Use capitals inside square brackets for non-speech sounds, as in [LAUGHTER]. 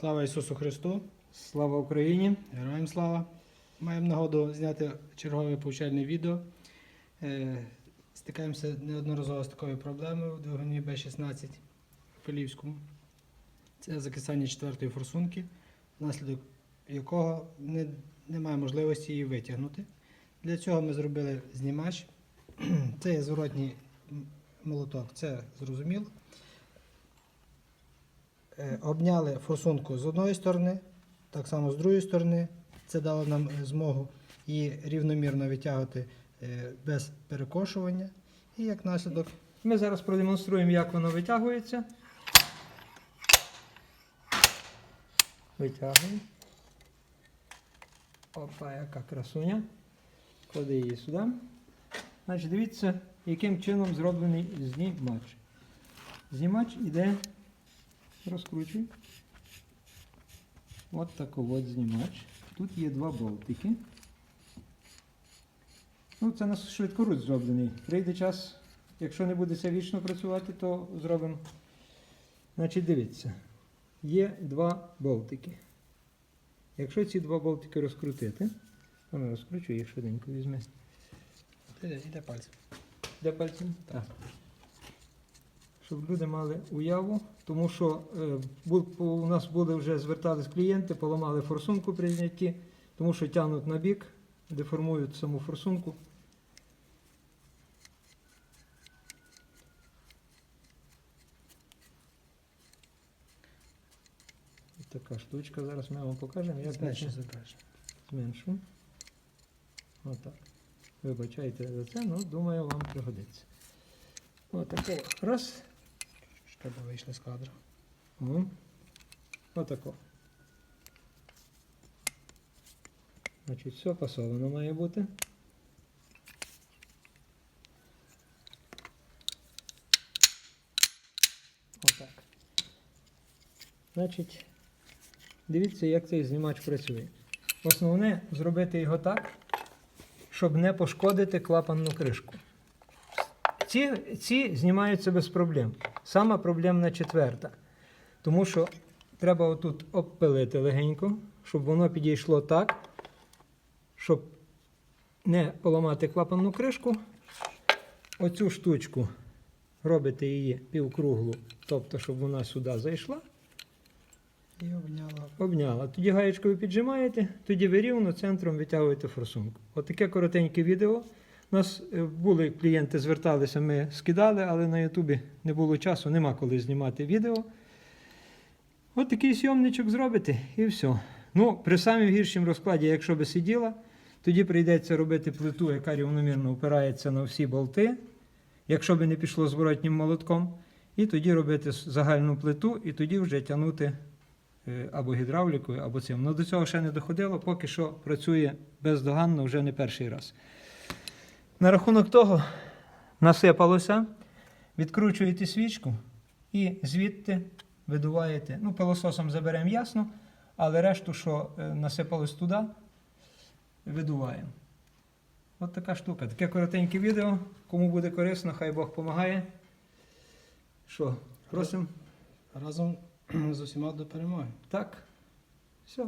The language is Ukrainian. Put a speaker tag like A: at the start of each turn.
A: Слава Ісусу Христу!
B: Слава Україні!
A: Героям слава! Маємо нагоду зняти чергове повчальне відео. Е, Стикаємося неодноразово з такою проблемою в двигуні Б16 в Филівському. Це закисання четвертої форсунки, внаслідок якого не, немає можливості її витягнути. Для цього ми зробили знімач. [CLEARS THROAT] Це є зворотній молоток, це зрозуміло. Е, Обняли форсунку з одної сторони, так само з другої сторони. Це дало нам е, змогу її рівномірно витягувати е, без перекошування. І як наслідок
B: Ми зараз продемонструємо, як воно витягується. Витягуємо. Опа, яка красуня. Клади її сюди. Значить, дивіться, яким чином зроблений знімач. Знімач іде, розкручуй. От такий от знімач. Тут є два болтики. Ну, це на швидкоруч зроблений. Прийде час, якщо не буде це вічно працювати, то зробимо. Значить, дивіться, є два болтики. Якщо ці два болтики розкрутити, то ми розкручу їх швиденько візьме.
A: іде, іде пальцем.
B: Де пальцем? Так. Щоб люди мали уяву, тому що е, у нас були вже звертались клієнти, поламали форсунку при знятті, тому що тягнуть на бік, деформують саму форсунку. Така штучка, зараз ми вам покажемо. Я
A: Зменши
B: перше зменшу. Отак. Вибачайте за це, ну думаю, вам пригодиться. Отако. Раз.
A: Щоб вийшли з кадру.
B: Отако. Значить, все пасовано має бути. Отак. Значить, дивіться, як цей знімач працює. Основне зробити його так, щоб не пошкодити клапанну кришку. Ці, ці знімаються без проблем. Сама проблемна четверта. Тому що треба отут обпилити легенько, щоб воно підійшло так, щоб не поламати клапанну кришку. Оцю штучку робите її півкруглу, тобто, щоб вона сюди зайшла,
A: І обняла.
B: обняла. Тоді гаєчкою піджимаєте, тоді ви рівно центром витягуєте форсунку. Отаке коротеньке відео. У нас е, були клієнти, зверталися, ми скидали, але на Ютубі не було часу, нема коли знімати відео. От такий сйомничок зробите і все. Ну, при самому гіршому розкладі, якщо би сиділа, тоді прийдеться робити плиту, яка рівномірно опирається на всі болти, якщо би не пішло зворотнім молотком. І тоді робити загальну плиту, і тоді вже тягнути е, або гідравлікою, або цим. Ну до цього ще не доходило, поки що працює бездоганно вже не перший раз. На рахунок того насипалося, відкручуєте свічку і звідти видуваєте. Ну, пилососом заберемо ясно, але решту, що е, насипалось туди, видуваємо. От така штука. Таке коротеньке відео. Кому буде корисно, хай Бог допомагає. Що, просимо?
A: Разом з усіма до перемоги.
B: Так. Все.